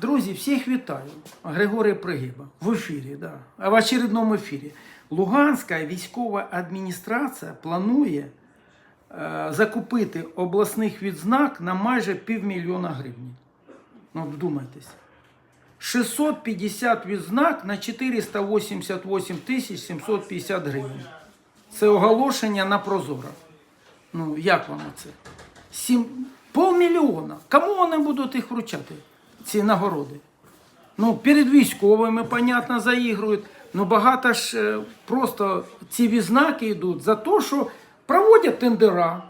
Друзі, всіх вітаю. Григорій Пригиба в ефірі, да. а в очередному ефірі. Луганська військова адміністрація планує е, закупити обласних відзнак на майже півмільйона гривень. Ну, вдумайтесь. 650 відзнак на 488 тисяч 750 гривень. Це оголошення на Прозоро. Ну, як вам це? Сім... Півмільйона. Кому вони будуть їх вручати, ці нагороди? Ну, перед військовими, понятно, заігрують. Ну, багато ж е, просто ці відзнаки йдуть за те, що проводять тендера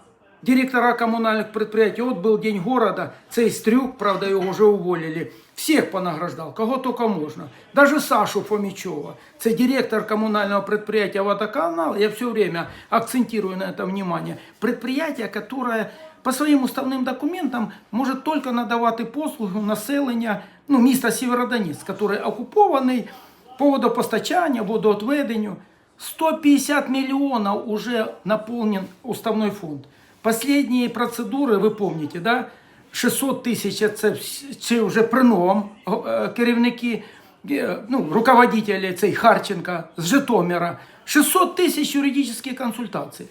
Директора коммунальных предприятий. Вот был день города, цей Стрюк, правда, его уже уволили. Всех понаграждал, кого только можно. Даже Сашу Фомичева. Це директор коммунального предприятия «Водоканал». Я все время акцентирую на это внимание. Предприятие, которое по своїм уставним документам може тільки надавати послуги населення ну, міста Сєвєродонецьк, який окупований по водопостачанню, водоотведенню. 150 миллионов уже наполнен уставной фонд. Последние процедури, ви пам'ятаєте, да? 600 тисяч це чи вже при новому е, керівники, е, ну, руководителі цей Харченка з Житомира. 600 тисяч юридичних консультацій.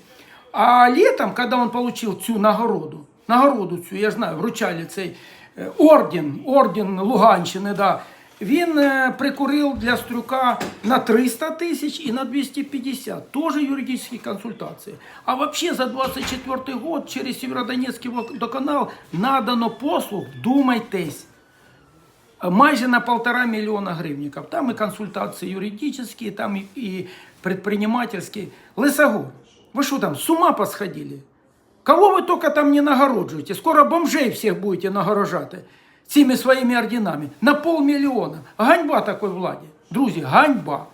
А летом, когда он получил цю нагороду, нагороду цю, я знаю, вручали цей е, орден, орден Луганщини, да, він е, прикурив для Стрюка на 300 тисяч і на 250, тоже юридичні консультації. А вообще за 24 год через Сєвєродонецький водоканал надано послуг, думайтесь, майже на полтора миллиона гривников. Там и консультации юридические, там и, и предпринимательские. Лысогор, вы что там, с ума посходили? Кого вы только там не нагороджуєте? Скоро бомжей всіх будете нагорожати цими своїми орденами. На полмільйона. Ганьба такої владі. Друзі, ганьба.